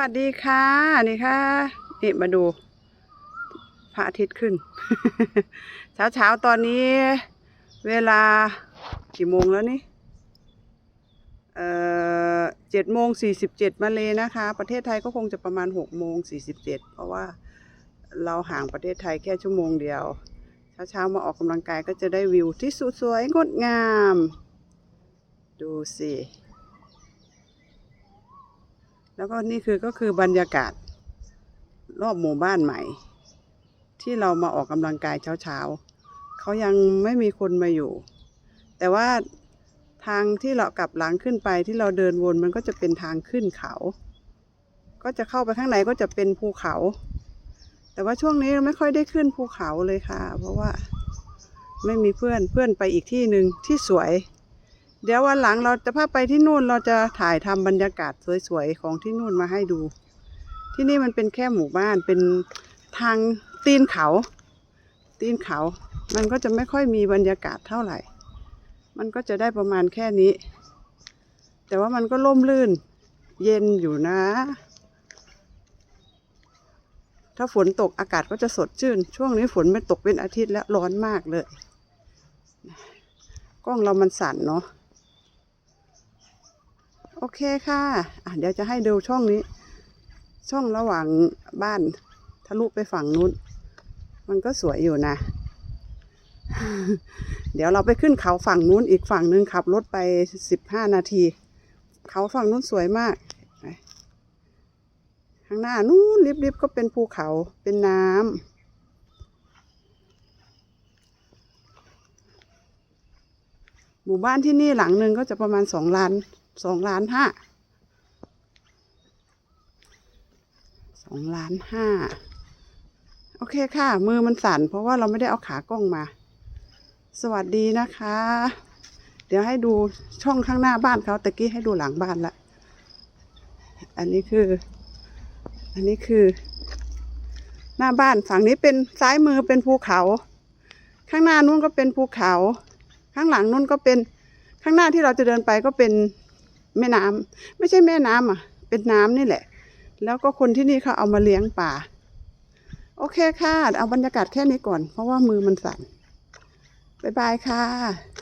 วัสดีค่ะนี่ค่ะนี่มาดูพระอาทิตย์ขึ้น เช้าเช้าๆตอนนี้ เวลากี่โมงแล้วนี่เอ่อเจ็ดโมงสี่สิบเจ็ดมาเลยนะคะ ประเทศไทยก็คงจะประมาณหกโมงสี่สิบเจ็ดเพราะว่าเราห่างประเทศไทยแค่ชั่วโมงเดียวเช้าเช้าๆมาออกกำลังกายก็จะได้วิวที่สวยงดงาม ดูสิ แล้วก็นี่คือก็คือบรรยากาศรอบหมู่บ้านใหม่ ที่เรามาออกกำลังกายเช้าๆเขายังไม่มีคนมาอยู่ แต่ว่าทางที่เรากลับหลังขึ้นไปที่เราเดินวนมันก็จะเป็นทางขึ้นเขา ก็จะเข้าไปข้างในก็จะเป็นภูเขา แต่ว่าช่วงนี้เราไม่ค่อยได้ขึ้นภูเขาเลยค่ะ เพราะว่าไม่มีเพื่อนเพื่อนไปอีกที่หนึ่งที่สวย เดี๋ยววันหลังเราจะพาไปที่นู่นเราจะถ่ายทำบรรยากาศสวยๆของที่นู่นมาให้ดู ที่นี่มันเป็นแค่หมู่บ้านเป็นทางตีนเขา ตีนเขา มันก็จะไม่ค่อยมีบรรยากาศเท่าไหร่ มันก็จะได้ประมาณแค่นี้ แต่ว่ามันก็ร่มรื่น เย็นอยู่นะ ถ้าฝนตกอากาศก็จะสดชื่น ช่วงนี้ฝนไม่ตกเป็นอาทิตย์แล้วร้อนมากเลย กล้องเรามันสั่นเนาะ โอเคค่ะะเดี๋ยวจะให้ดูช่องนี้ ช่องระหว่างบ้านทะลุไปฝั่งนู้น มันก็สวยอยู่นะ เดี๋ยวเราไปขึ้นเขาฝั่งนู้นอีกฝั่งหนึ่งขับรถไปสิบห้านาที เขาฝั่งนู้นสวยมากข้างหน้านู้นริบๆก็เป็นภูเขาเป็นน้ำหมู่บ้านที่นี่หลังหนึ่งก็จะประมาณสองล้าน สองล้านห้าสองล้านห้าโอเคค่ะ มือมันสั่น เพราะว่าเราไม่ได้เอาขากล้องมา สวัสดีนะคะ เดี๋ยวให้ดูช่องข้างหน้าบ้านเขาตะกี้ให้ดูหลังบ้านละ อันนี้คือ อันนี้คือ หน้าบ้านฝั่งนี้เป็นซ้ายมือเป็นภูเขา ข้างหน้านู้นก็เป็นภูเขา ข้างหลังนู้นก็เป็นข้างหน้าที่เราจะเดินไปก็เป็น แม่น้ำไม่ใช่แม่น้ำอะ เป็นน้ำนี่แหละ แล้วก็คนที่นี่เขาเอามาเลี้ยงป่า โอเคค่ะ เอาบรรยากาศแค่นี้ก่อน เพราะว่ามือมันสั่นบ๊ายบายค่ะ